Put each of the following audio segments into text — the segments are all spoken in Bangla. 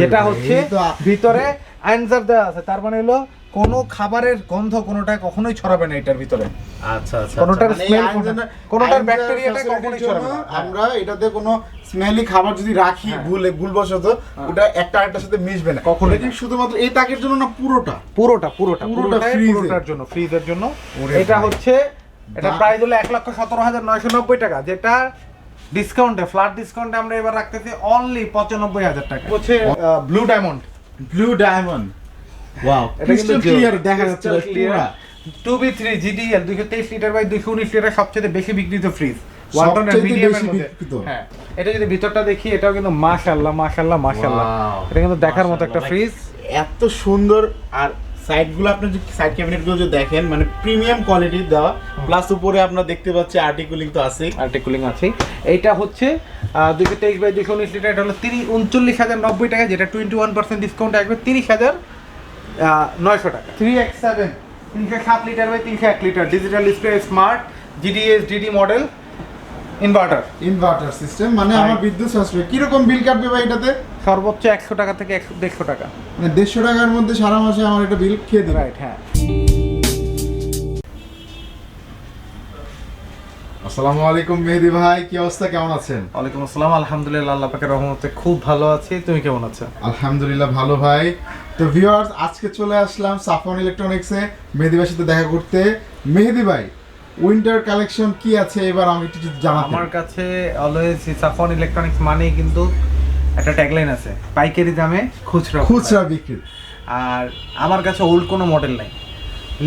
যেটা হচ্ছে ভিতরে আনসার দেওয়া আছে। তার মানে হলো কোনো খাবারের গন্ধ কোনোটা কখনোই ছড়াবে না এটার ভিতরে। আচ্ছা আচ্ছা কোনোটার মানে স্মেল কোনোটার ব্যাকটেরিয়াটা কখনোই ছড়াবে না। আমরা এটাতে কোনো স্মেলি খাবার যদি রাখি হ্যাঁ। ভুলে ভুলবশত ওটা একটা আরেকটার সাথে মিশবে না। কখনোই এটা কি শুধুমাত্র এই তাকের জন্য না পুরোটা? পুরোটা পুরোটা পুরোটা পুরোটাই পুরোটার জন্য ফ্রিজের জন্য। এটা হচ্ছে এটা প্রাইস হলো এক লক্ষ সতেরো হাজার নয়শো নব্বই টাকা যেটা ডিসকাউন্টে ফ্ল্যাট ডিসকাউন্টে আমরা এবার রাখতেছি অনলি পঁচানব্বই হাজার টাকা। হচ্ছে blue diamond blue diamond wow এটা কিন্তু ক্রিস্টাল ক্লিয়ার দেখা যাচ্ছে crystal clear। পুরা। 2B3 GDL 223 litre by 219 litre সবচেয়ে বেশি বিক্রিত ফ্রিজ। হ্যাঁ এটা যদি ভিতরটা দেখি এটাও কিন্তু মাশাআল্লাহ মাশাআল্লাহ মাশাআল্লাহ। Wow. এটা কিন্তু দেখার মতো একটা ফ্রিজ এত সুন্দর আর সাইডগুলো আপনি যে সাইড ক্যাবিনেটগুলো যে দেখেন মানে প্রিমিয়াম কোয়ালিটির দেওয়া প্লাস উপরে আপনারা দেখতে পাচ্ছি আর্টিকুলিং তো আছে আর্টিকুলিং আছে এইটা হচ্ছে দুশো তেইশ বাই দুশো উনিশ লিটার। এটা হলো তিরিশ উনচল্লিশ হাজার নব্বই টাকা যেটা টোয়েন্টি ওয়ান পার্সেন্ট ডিসকাউন্ট আসবে তিরিশ হাজার নয়শো টাকা। থ্রি এক্স সেভেন তিনশো সাত লিটার বাই তিনশো এক litre. Digital display smart GDS DD model inverter inverter system মানে আমার বিদ্যুৎ সাশ্রয়। কীরকম বিল কাটবে ভাই এটাতে? সর্বোচ্চ একশো টাকা থেকে একশো দেড়শো টাকা। মানে দেড়শো টাকার মধ্যে সারা মাসে আমার একটা বিল খেয়ে দেবে। রাইট হ্যাঁ। আসসালামু আলাইকুম মেহেদি ভাই কি অবস্থা? কেমন আছেন? ওয়ালাইকুম আসসালাম আলহামদুলিল্লাহ আল্লাহ পাকের রহমতে খুব ভালো আছি। তুমি কেমন আছো? আলহামদুলিল্লাহ ভালো ভাই। তো ভিউয়ার্স আজকে চলে আসলাম সাফন ইলেকট্রনিক্সে মেহেদি ভাইয়ের সাথে দেখা করতে। মেহেদি ভাই উইন্টার কালেকশন কি আছে? এবার আমি একটু যদি জানাতে আমার কাছে অলওয়েজ সাফন ইলেকট্রনিক্স মানেই কিন্তু একটা ট্যাগলাইন আছে পাইকারি দামে খুচরা খুচরা বিক্রি। আর আমার কাছে ওল্ড কোনো মডেল নাই।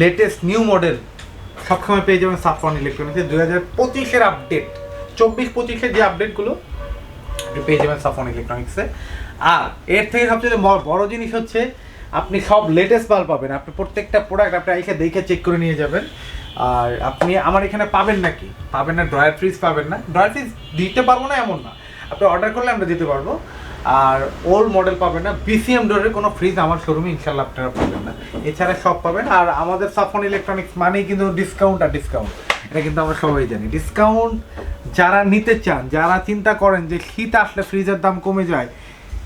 লেটেস্ট নিউ মডেল সবসময় পেয়ে যাবেন সাফন ইলেকট্রনিক্সে দু হাজার পঁচিশের আপডেট চব্বিশ পঁচিশের যে আপডেটগুলো পেয়ে যাবেন সাফন ইলেকট্রনিক্সে আর এর থেকে সবচেয়ে বড় জিনিস হচ্ছে আপনি সব লেটেস্ট মাল পাবেন। আপনি প্রত্যেকটা প্রোডাক্ট আপনি এসে দেখে চেক করে নিয়ে যাবেন। আর আপনি আমার এখানে পাবেন না কি পাবেন না, ড্রয়ার ফ্রিজ পাবেন না। ড্রয়ার ফ্রিজ দিতে পারব না এমন না। আপনি অর্ডার করলে আমরা দিতে পারব। আর ওল্ড মডেল পাবেন না বিসিএম ডোরের কোনো ফ্রিজ আমার শোরুমে ইনশাল্লাহ আপনারা পাবেন না। এছাড়া সব পাবেন। আর আমাদের সাফন ইলেকট্রনিক্স মানেই কিন্তু ডিসকাউন্ট আর ডিসকাউন্ট এটা কিন্তু আমরা সবাই জানি। ডিসকাউন্ট যারা নিতে চান, যারা চিন্তা করেন যে শীত আসলে ফ্রিজের দাম কমে যায়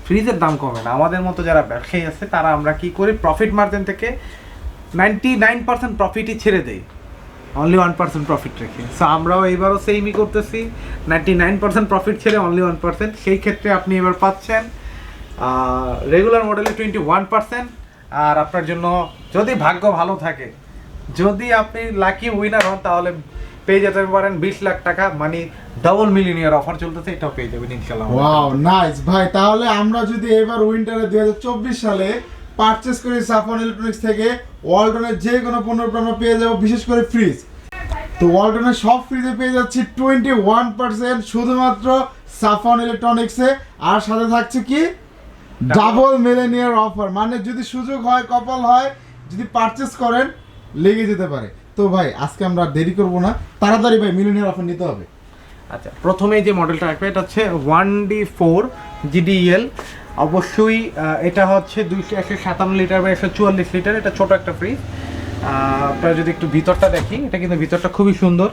ফ্রিজের দাম কমে না। আমাদের মতো যারা ব্যবসায়ী আছে, তারা আমরা কি করি? প্রফিট মার্জিন থেকে নাইনটি নাইন পার্সেন্ট প্রফিটই ছেড়ে দেই। অনলি ওয়ান পার্সেন্ট প্রফিট রেখে। সো আমরাও এবারও সেইমই করতেছি। নাইনটি নাইন পার্সেন্ট প্রফিট ছেড়ে অনলি ওয়ান পার্সেন্ট সেই ক্ষেত্রে আপনি এবার পাচ্ছেন রেগুলার মডেলে টোয়েন্টি ওয়ান পার্সেন্ট আর আপনার জন্য যদি ভাগ্য ভালো থাকে, যদি আপনি লাকি উইনার হন, তাহলে পেয়ে যেতে পারেন বিশ লাখ টাকা। মানে ডাবল মিলিনিয়ার অফার চলতেছে, এটাও পেয়ে যাবেন ইনশাল্লাহ ওয়াও নাইস ভাই, তাহলে আমরা যদি এবার উইন্টারে দু হাজার চব্বিশ সালে পারচেস করি সাফন ইলেকট্রনিক্স থেকে ওয়ালটনের যে কোনো পণ্য আমরা পেয়ে যাব বিশেষ করে ফ্রিজ তো ওয়ালটনের সব ফ্রিজে পেয়ে যাচ্ছি টোয়েন্টি ওয়ান পার্সেন্ট শুধুমাত্র সাফন ইলেকট্রনিক্সে আর সাথে থাকছে কি? ডাবল মিলেনিয়ার অফার মানে যদি সুযোগ হয় কপাল হয় যদি পারচেস করেন লেগে যেতে পারে। তো ভাই আজকে আমরা দেরি করব না। তাড়াতাড়ি ভাই মিলেনিয়ার অফার নিতে হবে। আচ্ছা প্রথমে যে মডেলটা রাখবে এটা হচ্ছে ওয়ান ডি ফোর জিডিএল অবশ্যই এটা হচ্ছে দুইশো একশো সাতান্ন লিটার বা একশো চুয়াল্লিশ লিটার এটা ছোট একটা ফ্রিজ আপনারা যদি একটু ভিতরটা দেখি এটা কিন্তু ভিতরটা খুবই সুন্দর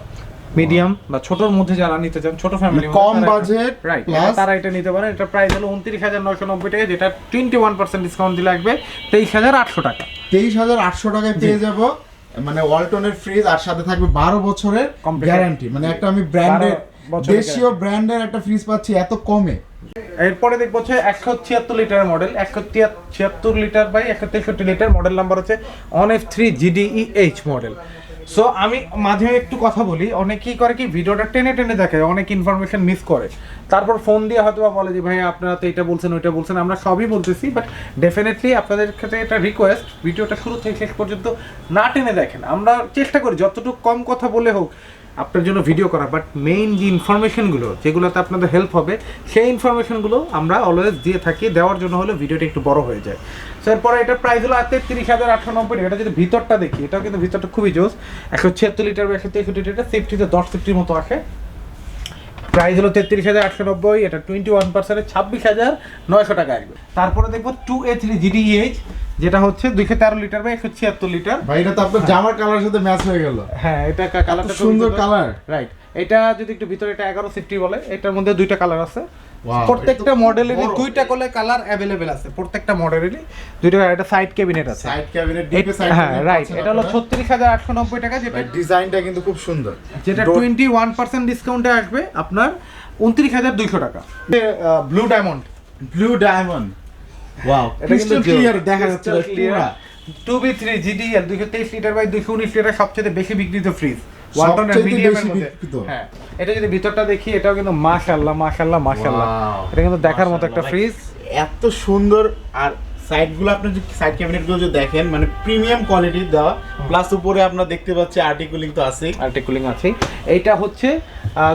মিডিয়াম বা ছোটর মধ্যে যারা নিতে চান ছোট ফ্যামিলি কম বাজেট রাইট তারা এটা নিতে পারেন। এটা প্রাইস হলো উনত্রিশ হাজার নয়শো নব্বই টাকা যেটা টোয়েন্টি ওয়ান পার্সেন্ট ডিসকাউন্ট দিলে লাগবে তেইশ হাজার আটশো টাকা। তেইশ হাজার আটশো টাকায় পেয়ে যাব মানে ওয়ালটনের ফ্রিজ আর সাথে থাকবে বারো বছরের. গ্যারান্টি মানে একটা আমি ব্র্যান্ডের 12 দেশীয় ব্র্যান্ডের একটা ফ্রিজ পাচ্ছি এত কমে। এরপরে দেখব হচ্ছে একশো ছিয়াত্তর লিটার মডেল একশো ছিয়াত্তর লিটার বাই একশো তেষট্টি লিটার মডেল নাম্বার হচ্ছে on F three GDE H model so আমি মাঝে একটু কথা বলি, অনেকেই করে কি ভিডিওটা টেনে টেনে দেখে, অনেক ইনফরমেশন মিস করে। তারপর ফোন দিয়ে হয়তো বা বলে যে ভাই আপনারা তো এটা বলছেন, ওইটা বলছেন, আমরা সবই বলতেছি বাট ডেফিনেটলি আপনাদের ক্ষেত্রে এটা রিকোয়েস্ট ভিডিওটা শুরু থেকে শেষ পর্যন্ত না টেনে দেখেন। আমরা চেষ্টা করি, যতটুকু কম কথা বলে হোক আপনার জন্য ভিডিও করা বাট মেইন যে ইনফরমেশনগুলো যেগুলোতে আপনাদের হেল্প হবে, সেই ইনফরমেশনগুলো আমরা অলওয়েজ দিয়ে থাকি, দেওয়ার জন্য হলে ভিডিওটা একটু বড় হয়ে যায়। সো এরপরে এটা প্রাইস হলো তিরিশ হাজার আটশো নব্বই টাকা। এটা যদি ভিতরটা দেখি, এটাও কিন্তু ভিতরটা খুবই জোস। একশো ছিয়াত্তর লিটার বা একশো তেষট্টি লিটার সেফটিতে দশ সেফটির মতো আসে। প্রাইস হলো তেত্রিশ হাজার আটশো নব্বই এটা টোয়েন্টি ওয়ান পার্সেন্টে ছাব্বিশ হাজার নয়শো টাকা আসবে। তারপরে দেখব টু এ থ্রি জিডিএইচ যেটা হচ্ছে দুইশো তেরো লিটার বা একশো ছিয়াত্তর লিটার। ভাই এটা তো আপনার জামার কালার সাথে ম্যাচ হয়ে গেল। হ্যাঁ এটা কালারটা সুন্দর কালার রাইট এটা যদি একটু ভিতরে এটা এগারো সিফটি বলে এটার মধ্যে দুইটা কালার আছে। প্রত্যেকটা মডেলেরই দুইটা করে কালার অ্যাভেলেবেল আছে প্রত্যেকটা মডেলেরই দুইটা একটা সাইড ক্যাবিনেট আছে। সাইড ক্যাবিনেট ডিপে সাইড হ্যাঁ রাইট এটা হলো ছত্রিশ হাজার আটশো নব্বই টাকা যেটা ডিজাইনটা কিন্তু খুব সুন্দর। যেটা Door- টোয়েন্টি ওয়ান পার্সেন্ট ডিসকাউন্টে আসবে আপনার উনত্রিশ হাজার দুইশো টাকা। Blue diamond blue diamond wow এটা কিন্তু ক্লিয়ার দেখা যাচ্ছে clear clear two B three GDL দুইশো তেইশ লিটার বাই দুইশো উনিশ লিটার সবচেয়ে বেশি বিক্রিত ফ্রিজ সবচাইতে মিডিয়ামের মধ্যে। হ্যাঁ এটা যদি ভিতরটা দেখি এটাও কিন্তু মাশাল্লাহ মাশাল্লাহ Wow. এটা কিন্তু দেখার মতো একটা ফ্রিজ এত সুন্দর আর সাইডগুলো আপনি যদি সাইড ক্যাবিনেটগুলো যদি দেখেন মানে প্রিমিয়াম কোয়ালিটির দেওয়া। প্লাস উপরে আপনারা দেখতে পাচ্ছেন আর্টিকুলিং তো আছে আর্টিকুলিং আছে এইটা হচ্ছে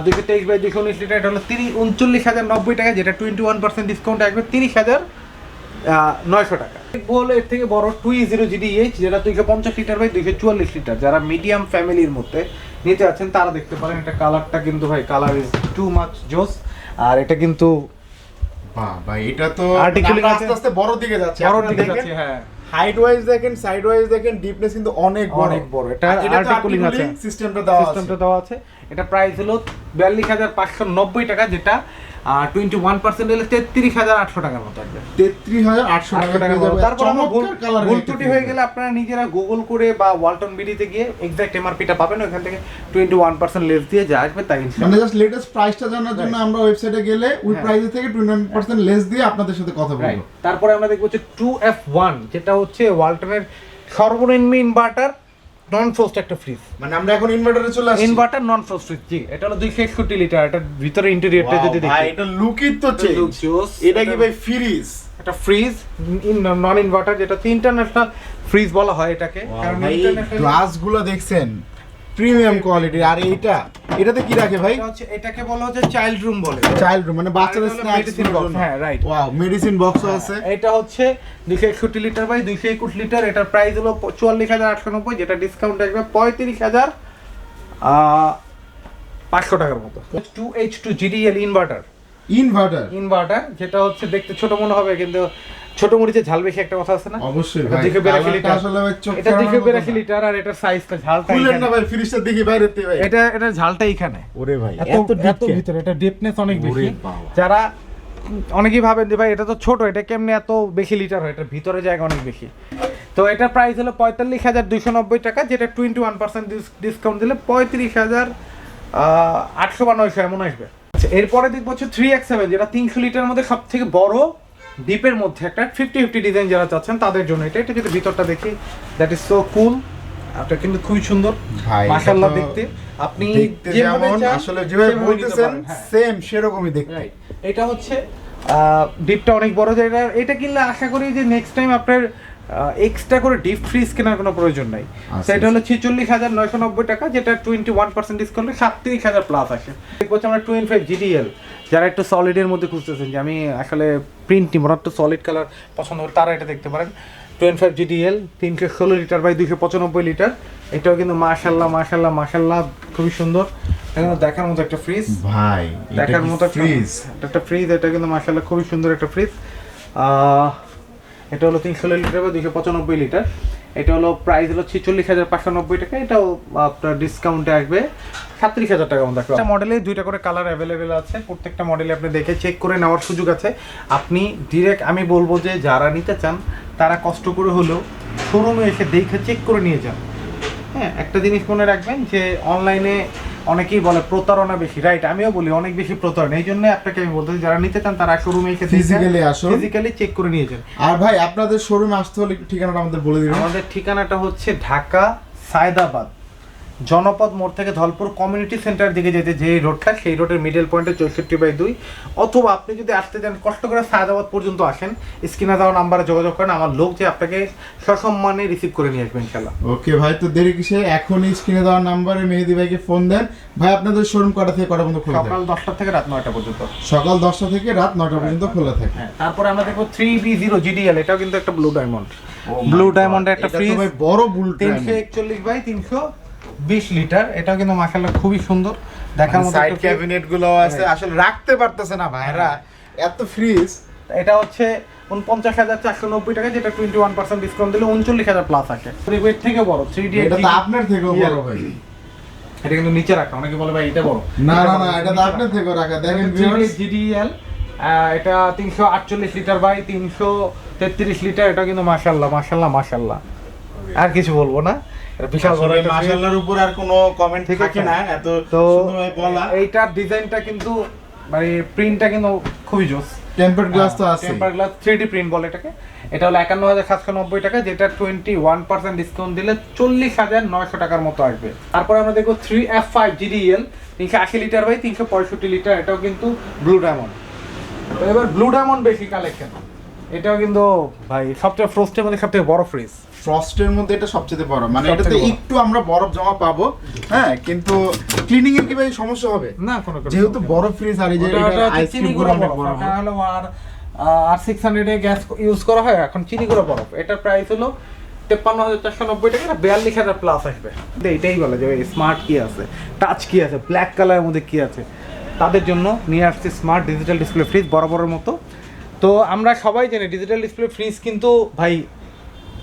দুইশো তেইশ বাই দুইশো উনিশ লিটার এটা হলো তিরিশ উনচল্লিশ হাজার নব্বই টাকা যেটা টোয়েন্টি ওয়ান পার্সেন্ট ডিসকাউন্ট আসবে। তিরিশ হাজার নয়শো টাকা। বলে এর থেকে বড় টু জিরো জিডিএইচ যেটা দুইশো পঞ্চাশ লিটার বাই দুইশো চুয়াল্লিশ লিটার। যারা মিডিয়াম ফ্যামিলির মধ্যে নিতে আছেন তারা দেখতে পারেন এটা কালারটা কিন্তু ভাই কালার ইজ টু মাচ জোস। আর এটা কিন্তু ভাই এটা তো Articling আস্তে আস্তে বড় দিকে যাচ্ছে বড় দিকে যাচ্ছে হ্যাঁ। হাইট ওয়াইজ দেখেন সাইড ওয়াইজ দেখেন ডিপনেস কিন্তু অনেক বড়। অনেক বড়। এটা আর এটা articling আছে। সিস্টেমটা দেওয়া আছে। সিস্টেমটা দেওয়া আছে। এটা প্রাইস হলো বিয়াল্লিশ হাজার পাঁচশো নব্বই টাকা যেটা টোয়েন্টি ওয়ান পার্সেন্ট হলে তেত্রিশ হাজার আটশো টাকার মতো আসবে তেত্রিশ হাজার আটশো টাকা। তারপর ভুল ত্রুটি হয়ে গেলে আপনারা নিজেরা গুগল করে বা ওয়ালটন বিডিতে গিয়ে এক্সাক্ট এমআরপিটা পাবেন ওখান থেকে টোয়েন্টি ওয়ান পার্সেন্ট লেস দিয়ে যা আসবে তাই মানে জাস্ট লেটেস্ট প্রাইসটা জানার জন্য আমরা ওয়েবসাইটে গেলে ওই হ্যাঁ। প্রাইস থেকে টোয়েন্টি পার্সেন্ট লেস দিয়ে আপনাদের সাথে কথা. বলব তারপরে আমরা দেখব হচ্ছে টু এফ ওয়ান যেটা হচ্ছে ওয়ালটনের সর্বনিম্ন ইনভার্টার নন ফ্রোস্ট একটা ফ্রিজ মানে আমরা এখন ইনভার্টারে চলে আসছি। ইনভার্টার নন ফ্রোস্ট ফ্রিজ জি। এটা হলো দুইশো একষট্টি লিটার এটা ভিতরে ইন্টেরিয়রটা যদি যদি ভাই দেখি এটা লুকই তো চেঞ্জ এটা কি ভাই ফ্রিজ একটা ফ্রিজ নন ইনভার্টার যেটা ইন্টারন্যাশনাল ফ্রিজ বলা হয় এটাকে। কারণ ইন্টারন্যাশনাল গ্লাসগুলো গ্লাসগুলো দেখছেন। প্রিমিয়াম কোয়ালিটির আর এইটা? এটাতে কি রাখে ভাই? এটাকে বলা হচ্ছে চাইল্ড রুম বলে। চাইল্ড রুম মানে বাচ্চাদের স্ন্যাক্স box, হ্যাঁ, right. ওয়াও মেডিসিন বক্সও আছে। এটা হচ্ছে দুইশো একষট্টি লিটার বাই দুইশো একুশ লিটার এটার প্রাইস হলো প- চুয়াল্লিশ হাজার আটশো নব্বই যেটা ডিসকাউন্ট আসবে পঁয়ত্রিশ হাজার পাঁচশো টাকার মতো। Two H two GDL inverter inverter inverter যেটা হচ্ছে দেখতে ছোট মনে হবে কিন্তু ছোট মরিচে ঝাল বেশি একটা কথা আছে না? অবশ্যই ভাই লিটার আসলে ভাই চোখ এটা। লিটার আর এটার সাইজটা ঝালটা না ভাই ফ্রিজটা দেখি বাইরে ভাই। এটা এটা ঝালটা এইখানে। ওরে ভাই এত এত ভিতরে এটা ডিপনেস অনেক বেশি। যারা অনেকেই ভাবেন যে ভাই এটা তো ছোট এটা কেমনে এত বেশি লিটার হয়? এটার ভিতরে জায়গা অনেক বেশি। তো এটার প্রাইস হলো পঁয়তাল্লিশ হাজার দুইশো নব্বই টাকা যেটা টোয়েন্টি ওয়ান পার্সেন্ট ডিসকাউন্ট দিলে পঁয়ত্রিশ হাজার আটশো বা নয়শো এমন আসবে। আচ্ছা এরপরে দেখব হচ্ছে থ্রি এক্স সেভেন যেটা তিনশো লিটার মধ্যে সব থেকে বড় ডিপের মধ্যে একটা ফিফটি ফিফটি ডিজাইন যারা চাচ্ছেন তাদের জন্য এটা। এটা যদি ভিতরটা দেখি দ্যাট ইজ সো কুল এটা কিন্তু খুবই সুন্দর। মাশাআল্লাহ দেখতে। আপনি যেভাবে যেমন আসলে যেভাবে বলতেছেন হ্যাঁ। সেম সেরকমই দেখতে। এটা হচ্ছে ডিপটা অনেক বড়। জায়গা এটা কিনলে আশা করি যে নেক্সট টাইম আপনার এক্সট্রা করে ডিপ ফ্রিজ কেনার কোনো প্রয়োজন নাই। আচ্ছা, সেটা হলো ছেচল্লিশ হাজার নয়শো নব্বই টাকা যেটা টোয়েন্টি ওয়ান পার্সেন্ট ডিসকাউন্টে সাতত্রিশ হাজার প্লাস আসে। হচ্ছে আমরা টোয়েন্টি ফাইভ জিডিএল যারা একটু সলিডের মধ্যে খুঁজতেছেন যে আমি আসলে প্রিন্ট নিব না একটু সলিড কালার পছন্দ করে তারা এটা দেখতে পারেন। টোয়েন্টি ফাইভ জিডিএল তিনশো ষোলো লিটার বাই দুইশো পঁচানব্বই লিটার এটাও কিন্তু মাশাল্লাহ মাশাল্লাহ মাশাল্লাহ খুবই সুন্দর। দেখার মতো একটা ফ্রিজ ভাই দেখার মতো ফ্রিজ একটা ফ্রিজ এটা কিন্তু মার্শাল্লাহ খুবই সুন্দর একটা ফ্রিজ এটা হলো তিনশো লিটার বা দুইশো পঁচানব্বই লিটার। এটা হলো প্রাইস হলো ছিচল্লিশ হাজার পাঁচশো নব্বই টাকা। এটাও আপনার ডিসকাউন্টে আসবে সাতত্রিশ হাজার টাকা মতো একটা মডেলে দুইটা করে কালার অ্যাভেলেবেল আছে। প্রত্যেকটা মডেলে আপনি দেখে চেক করে নেওয়ার সুযোগ আছে। আপনি ডিরেক্ট আমি বলব যে যারা নিতে চান, তারা কষ্ট করে হলেও শোরুমে এসে দেখে চেক করে নিয়ে যান। হ্যাঁ একটা জিনিস মনে রাখবেন যে অনলাইনে অনেকেই বলে প্রতারণা বেশি রাইট আমিও বলি অনেক বেশি প্রতারণা এই জন্য আপনাকে আমি বলতে যারা নিতে চান তারা শোরুমে এসে ফিজিক্যালি আসুন। ফিজিক্যালি চেক করে নিয়ে যান। আর ভাই আপনাদের শোরুমে আসতে হলে ঠিকানাটা আমাদের বলে দিবেন। আমাদের ঠিকানাটা হচ্ছে ঢাকা সায়দাবাদ। জনপদ মোড় থেকে ধলপুর কমিউনিটি সেন্টার দিকে যেতে যে রোডটা সেই রোডের মিডল পয়েন্টে চৌষট্টি বাই দুই। অথবা আপনি যদি আসতে চান কষ্ট করে সায়দাবাদ পর্যন্ত আসেন স্ক্রিনে দেওয়া নাম্বারে যোগাযোগ করেন আমার লোক যে আপনাকে সসম্মানে রিসিভ করে নিয়ে আসবেন ইনশাল্লাহ ওকে ভাই তো দেরি কিসে? এখনই স্ক্রিনে দেওয়া নাম্বারে মেহেদি ভাইকে ফোন দেন। ভাই আপনাদের শোরুম কটা থেকে কটা পর্যন্ত খোলা থাকে? সকাল দশটা থেকে রাত নয়টা পর্যন্ত। সকাল দশটা থেকে রাত নয়টা পর্যন্ত খোলা থাকে। হ্যাঁ তারপরে আমরা দেখব থ্রি বি জিরো জিডিএল এটাও কিন্তু একটা ব্লু ডায়মন্ড ব্লু ডায়মন্ডের একটা ফ্রিজ বড় বুল তিনশো একচল্লিশ বাই তিনশো বিশ লিটার। এটাও কিন্তু মাসাল্লাহ খুবই সুন্দর। দেখার মতো সাইড ক্যাবিনেটগুলো আছে। আসলে রাখতে পারতেছে না ভাইরা এত ফ্রিজ এটা হচ্ছে উনপঞ্চাশ হাজার চারশো নব্বই টাকা যেটা টোয়েন্টি ওয়ান পার্সেন্ট ডিসকাউন্ট দিলে উনচল্লিশ হাজার প্লাস আসে এর থেকে বড়। থ্রি ডি এটা তো আপনার থেকেও বড় ভাই। এটা কিন্তু নিচে রাখা। অনেকে বলে ভাই এটা বড়। না না না এটা তো আপনার থেকেও রাখা। দেখেন। জিডিএল এটা তিনশো আটচল্লিশ লিটার বাই তিনশো তেত্রিশ লিটার। এটা কিন্তু মাসাল্লাহ মাসাল্লাহ মাসাল্লাহ আর কিছু বলব না। বিশাল বড় আসলে একটা fridge। মাশাআল্লাহর উপর আর কোনো কমেন্ট ঠিক না এত সুন্দরভাবে বলা। এইটার ডিজাইনটা কিন্তু মানে প্রিন্টটা কিন্তু খুবই জোস। টেম্পার্ড গ্লাস তো আছে টেম্পার গ্লাস প্রিন্ট বলে এটাকে। এটা হলো একান্ন হাজার সাতশো নব্বই টাকা যেটা টোয়েন্টি ওয়ান পার্সেন্ট ডিসকাউন্ট দিলে চল্লিশ হাজার নয়শো টাকার মতো আসবে। তারপরে আমরা দেখব থ্রি এফ ফাইভ জিডিএল তিনশো আশি লিটার বাই তিনশো পঁয়ষট্টি লিটার এটাও কিন্তু ব্লু ডায়মন্ড তো এবার ব্লু ডায়মন্ড বেশি কালেকশন এটাও কিন্তু ভাই সবচেয়ে ফ্রোস্টের মধ্যে সবথেকে বড় ফ্রিজ ফ্রস্টের মধ্যে এটা সবচেয়ে বড়। মানে এটাতে একটু আমরা বরফ জমা পাবো হ্যাঁ কিন্তু ক্লিনিং এর কি ভাই সমস্যা হবে? না কোনো যেহেতু বড় ফ্রিজ আর এই যে আইসক্রিমগুলো অনেক বরফ। বড় হলো আর আর সিক্স হান্ড্রেডে গ্যাস ইউজ করা হয় এখন চিনি গুঁড়ো বরফ। এটার প্রাইস হলো তেপ্পান্ন হাজার চারশো নব্বই টাকা বিয়াল্লিশ হাজার প্লাস আসবে। এটাই বলে যে স্মার্ট কি আছে? টাচ কি আছে? ব্ল্যাক কালারের মধ্যে কি আছে? তাদের জন্য নিয়ে আসছে স্মার্ট ডিজিটাল ডিসপ্লে ফ্রিজ বরাবরের মতো। তো আমরা সবাই জানি ডিজিটাল ডিসপ্লে ফ্রিজ কিন্তু ভাই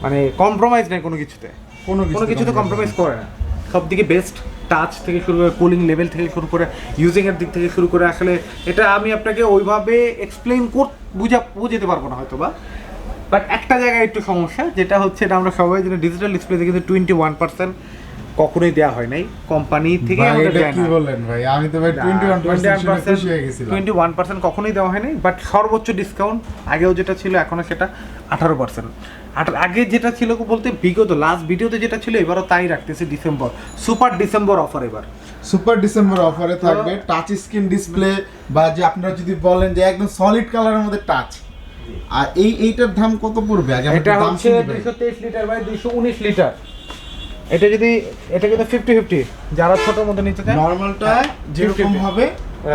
মানে কম্প্রোমাইজ নেই কোনো কিছুতে। কোনো কোনো কিছুতে কম্প্রোমাইজ করে না। সব দিকে বেস্ট টাচ থেকে শুরু করে কুলিং লেভেল থেকে শুরু করে ইউজিংয়ের এর দিক থেকে শুরু করে আসলে এটা আমি আপনাকে ওইভাবে এক্সপ্লেন কর বুঝা বুঝাতে পারব না হয়তো বা বাট একটা জায়গায় একটু সমস্যা যেটা হচ্ছে এটা আমরা সবাই জন্য ডিজিটাল ডিসপ্লে কিন্তু টোয়েন্টি ওয়ান পার্সেন্ট কখনোই দেওয়া হয় নাই। কোম্পানি থেকে আমাদের দেয় কি না। ভাই? আমি তো ভাই 21% খুশি হয়ে গেছিলাম। টোয়েন্টি ওয়ান পার্সেন্ট কখনোই দেওয়া হয়নি বাট সর্বোচ্চ ডিসকাউন্ট আগেও যেটা ছিল এখনও সেটা আঠারো পার্সেন্ট আগে যেটা ছিল বলতে বিগত লাস্ট ভিডিওতে যেটা ছিল এবারও তাই রাখতেছে ডিসেম্বর। সুপার ডিসেম্বর অফার এবার। সুপার ডিসেম্বর অফারে থাকবে টাচ স্ক্রিন ডিসপ্লে বা যে আপনারা যদি বলেন যে একদম সলিড কালারের মধ্যে টাচ আর এই এইটার দাম কত পড়বে? আগে এটা হচ্ছে শুনি ভাই। দুইশো তেইশ লিটার বাই দুইশো উনিশ লিটার এটা যদি এটা কিন্তু ফিফটি ফিফটি যারা ছোটোর মধ্যে নিতে চায় নরমালটা যেরকম হবে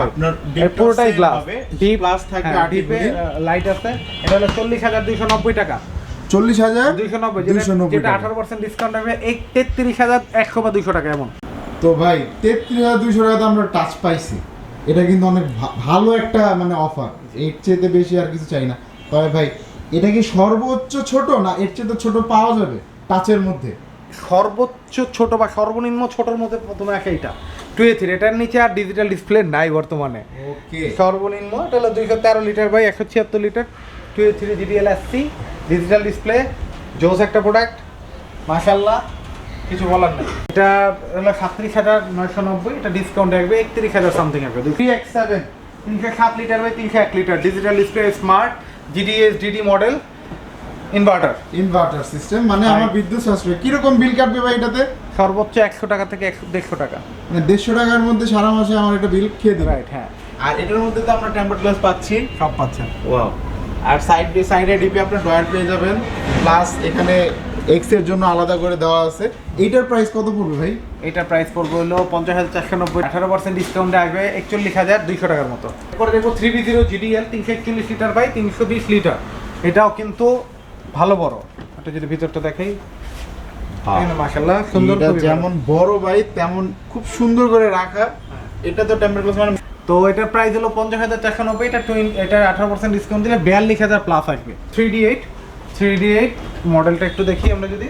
আপনার এর পুরোটাই গ্লাস ডিপ প্লাস থাকবে আট ডিপে ডিপে লাইট আছে। এটা হলো চল্লিশ হাজার দুইশো নব্বই টাকা। চল্লিশ হাজার দুইশো নব্বই যেটা আঠারো পার্সেন্ট ডিসকাউন্ট হবে এই তেত্রিশ হাজার একশো বা দুইশো টাকা এমন। তো ভাই তেত্রিশ হাজার দুইশো টাকা আমরা টাচ পাইছি। এটা কিন্তু অনেক ভালো একটা মানে অফার এর চেয়ে বেশি আর কিছু চাই না। তবে ভাই এটা কি সর্বোচ্চ ছোট না এর চেয়ে তো ছোট পাওয়া যাবে টাচের মধ্যে? সর্বোচ্চ ছোট বা সর্বনিম্ন ছোটর মধ্যে প্রথমে আসে এটা। টু এ থ্রি এটার নিচে আর ডিজিটাল ডিসপ্লে নাই বর্তমানে। সর্বনিম্ন এটা হলো দুইশো তেরো লিটার বাই একশো ছিয়াত্তর litre two A three GDL SC digital display জোস একটা প্রোডাক্ট মাশাল্লাহ কিছু বলার নেই। এটা হলো সাতত্রিশ হাজার নয়শো নব্বই এটা ডিসকাউন্ট আসবে একত্রিশ হাজার সামথিং আসবে। থ্রি এক্স সেভেন তিনশো সাত লিটার বাই তিনশো এক litre digital display smart GDS DD model inverter inverter system মানে আমার বিদ্যুৎ সাশ্রয়। কীরকম বিল কাটবে ভাই এটাতে? সর্বোচ্চ একশো টাকা থেকে একশো দেড়শো টাকা। মানে দেড়শো টাকার মধ্যে সারা মাসে আমার একটা বিল খেয়ে দেবে। রাইট হ্যাঁ। আর এটার মধ্যে তো আমরা টেম্পার গ্লাস পাচ্ছি। সব পাচ্ছেন। ওয়াও আর সাইড বাই সাইডে ডিপে আপনার ডয়ার পেয়ে যাবেন। প্লাস এখানে এক্সের জন্য আলাদা করে দেওয়া আছে। এইটার প্রাইস কত পড়বে ভাই? এটার প্রাইস পড়বে হলো পঞ্চাশ হাজার চারশো নব্বই। আঠারো পার্সেন্ট ডিসকাউন্টে আসবে একচল্লিশ হাজার দুইশো টাকার মতো। এরপরে দেখব থ্রি বি জিরো জিডিএল তিনশো একচল্লিশ লিটার বাই তিনশো বিশ লিটার এটাও কিন্তু ভালো বড়। এটা যদি ভিতরটা দেখাই। সুন্দর এটা খুবই ভালো। যেমন বড় ভাই তেমন খুব সুন্দর করে রাখা। এটা তো টেম্পার গ্লাস মানে তো এটার প্রাইস হলো পঞ্চাশ হাজার চারশো নব্বই এটা টুইন এটা আঠারো পার্সেন্ট ডিসকাউন্ট দিলে বিয়াল্লিশ হাজার প্লাস আসবে। Three D eight three D eight মডেলটা একটু দেখি আমরা যদি।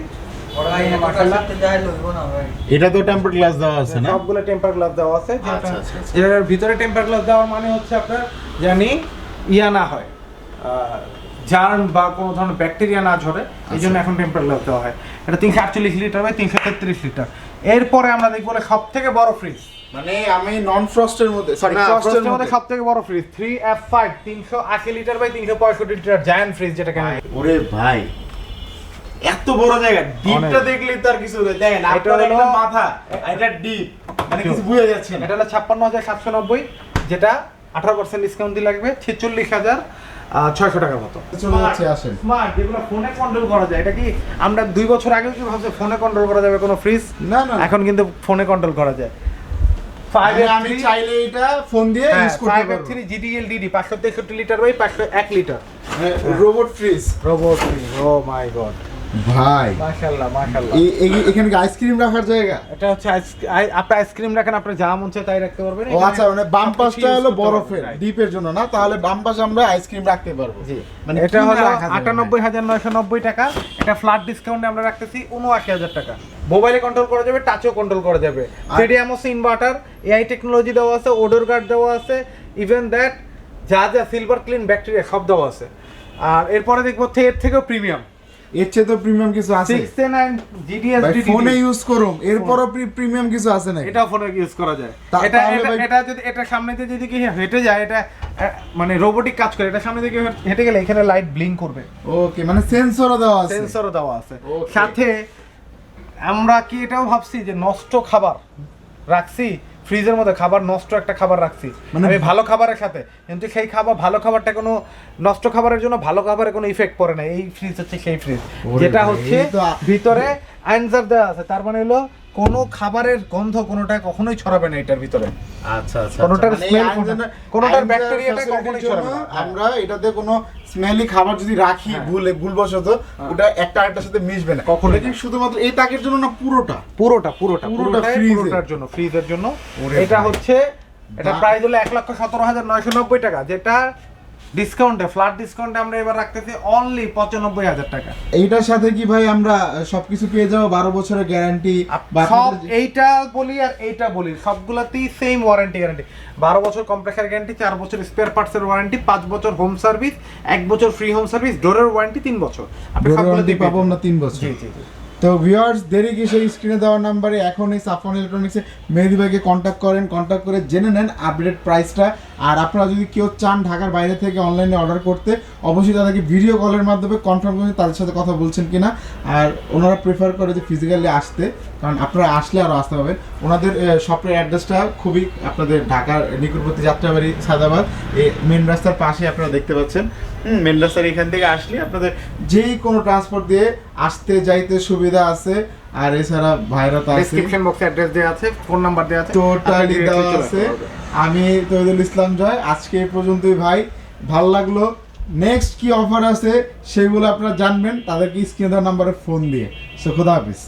এটা তো টেম্পার গ্লাস দেওয়া আছে না? সবগুলো টেম্পার গ্লাস দেওয়া আছে যেটা- আচ্ছা, আচ্ছা, আচ্ছা। ভিতরে টেম্পার গ্লাস দেওয়ার মানে হচ্ছে আপনার জানি ইয়া না হয় জার্ম বা কোনো ধরনের ব্যাকটেরিয়া না ঝরে এই জন্য এখন টেম্পার গ্লাস দেওয়া হয়। এটা তিনশো আটচল্লিশ লিটার বাই তিনশো তেত্রিশ লিটার এরপরে আমরা দেখব সব থেকে বড় ফ্রিজ মানে আমি নন ফ্রস্টের মধ্যে সরি ফ্রস্টের মধ্যে বড় ফ্রিজ থ্রি এফ ফাইভ তিনশো আশি লিটার বাই তিনশো পঁয়ষট্টি লিটার জায়ান্ট ফ্রিজ যেটাকে ওরে ভাই এত বড় জায়গা ডিপটা তার কিছু দেখেন আপনার একটা মাথা এটা ডিপ মানে কিছু বুঝে যাচ্ছে না। এটা হলো ছাপ্পান্ন হাজার সাতশো নব্বই যেটা আঠারো পার্সেন্ট ডিসকাউন্ট দিয়ে লাগবে ছেচল্লিশ হাজার ছয়শো টাকার মতো। স্মার্ট যেগুলো ফোনে কন্ট্রোল করা যায়। এটা কি আমরা দুই বছর আগেও কি ভাবছি ফোনে কন্ট্রোল করা যাবে কোনো ফ্রিজ না না এখন কিন্তু ফোনে কন্ট্রোল করা যায়। ফাইভ আমি চাইলে এটা ফোন দিয়ে হ্যাঁ, ইউজ করতে পারব। থ্রি জিডিএল ডিডি পাঁচশো তেষট্টি লিটার বাই পাঁচশো এক litre robot fridge robot oh my god ভাই। এখানে কি আইসক্রিম রাখার জায়গা? এটা হচ্ছে আপনি আইসক্রিম রাখেন আপনার যা মন চায় তাই রাখতে পারবেন। ও আচ্ছা মানে বাম পাশটা হলো বরফের ডিপের জন্য না? তাহলে বাম পাশে আমরা আইসক্রিম রাখতে পারব। জি। মানে এটা হলো রাখা যাবে না। আটানব্বই হাজার নয়শো নব্বই টাকা। এটা ফ্ল্যাট ডিসকাউন্টে আমরা রাখতেছি উনআশি হাজার টাকা। মোবাইলে কন্ট্রোল করা যাবে টাচও কন্ট্রোল করা যাবে। R- three D MOC inverter AI technology দেওয়া আছে ওডোর গার্ড দেওয়া আছে ইভেন দ্যাট যা যা সিলভার ক্লিন ব্যাকটেরিয়া সব দেওয়া আছে। আর এরপরে দেখব এর থেকেও প্রিমিয়াম এর চেয়ে তো প্রিমিয়াম কিছু আছে? সিক্স নাইন জিডিএস ফোনে ইউজ করুম এরপরও প্রিমিয়াম কিছু আছে নাকি? এটা ফোনে ইউজ করা যায়। এটা এটা- যদি এটা সামনে দিয়ে যদি কি হেঁটে যায় এটা মানে রোবোটিক কাজ করে এটা সামনে থেকে হেঁটে গেলে এখানে লাইট ব্লিঙ্ক করবে। ওকে মানে সেন্সরও দেওয়া আছে। সেন্সরও দেওয়া আছে। সাথে আমরা কি এটাও ভাবছি যে নষ্ট খাবার রাখছি? ফ্রিজের মধ্যে খাবার নষ্ট একটা খাবার রাখছি। মানে আমি ভালো খাবারের সাথে। কিন্তু সেই খাবার ভালো খাবারটা কোনো নষ্ট খাবারের জন্য ভালো খাবারে কোনো ইফেক্ট পড়ে না। এই ফ্রিজ হচ্ছে সেই ফ্রিজ যেটা হচ্ছে ভিতরে আনসার দেওয়া আছে। তার মানে হলো কোনো খাবারের গন্ধ কোনোটা কখনোই ছড়াবে না এটার ভিতরে। আচ্ছা আচ্ছা কোনোটার মানে এই smell আইনজনের- কোনোটার ব্যাকটেরিয়াটা কখনোই ছড়াবে না। হ্যাঁ। আমরা এটাতে কোনো স্মেলি খাবার যদি রাখি ভুলে ভুলবশত ওটা একটা আরেকটার সাথে মিশবে না। কখনোই এটা কি শুধুমাত্র এই তাকের জন্য না পুরোটা? পুরোটা পুরোটা পুরোটা পুরোটাই পুরোটার জন্য ফ্রিজের জন্য। এটা হচ্ছে এটা প্রাইস হলো এক লক্ষ সতেরো হাজার নয়শো নব্বই টাকা যেটা ডিসকাউন্টে ফ্ল্যাট ডিসকাউন্টে আমরা এবার রাখতেছি অনলি পঁচানব্বই হাজার টাকা। এইটার সাথে কি ভাই আমরা সবকিছু পেয়ে যাব বারো বছরের গ্যারান্টি সব এইটা বলি আর এইটা বলি সবগুলাতেই সেম ওয়ারেন্টি গ্যারান্টি বারো বছর কম্প্রেসার গ্যারান্টি চার বছর স্পেয়ার পার্টসের ওয়ারেন্টি পাঁচ বছর হোম সার্ভিস এক বছর ফ্রি হোম সার্ভিস ডোরের ওয়ারেন্টি তিন বছর। ওয়ারেন্টি পাবো আমরা তিন বছর। জি জি তো ভিউয়ার্স দেরি কি সেই স্ক্রিনে দেওয়ার নাম্বারে এখনই সাফন ইলেকট্রনিক্সে মেহেদি ভাইকে কন্ট্যাক্ট করেন কন্ট্যাক্ট করে জেনে নেন আপডেট প্রাইসটা আর আপনারা যদি কেউ চান ঢাকার বাইরে থেকে অনলাইনে অর্ডার করতে, অবশ্যই তাদেরকে ভিডিও কলের মাধ্যমে কনফার্ম করে তাদের সাথে কথা বলছেন কিনা। আর ওনারা প্রেফার করে যে ফিজিক্যালি আসতে, কারণ আপনারা আসলে আরও আসতে পারবেন। ওনাদের শপের অ্যাড্রেসটা খুবই আপনাদের ঢাকার নিকটবর্তী যাত্রাবাড়ি সাদাবাদ। এই মেন রাস্তার পাশে আপনারা দেখতে পাচ্ছেন। মেন রাস্তার এখান থেকে আসলে আপনাদের যেই কোনো ট্রান্সপোর্ট দিয়ে আসতে যাইতে সুবিধা আছে আর এছাড়া ভাইরা তো আছে। ডেসক্রিপশন বক্সে অ্যাড্রেস দেওয়া আছে ফোন নাম্বার দেওয়া আছে। টোটালি দেওয়া আছে। আমি তৈদুল ইসলাম জয় আজকে এই পর্যন্তই ভাই। ভালো লাগল। নেক্সট কি অফার আছে সেগুলো আপনারা জানবেন। তাদেরকে স্ক্রিনে দেওয়া নাম্বারে ফোন দিয়ে। সো খুদা হাফিজ।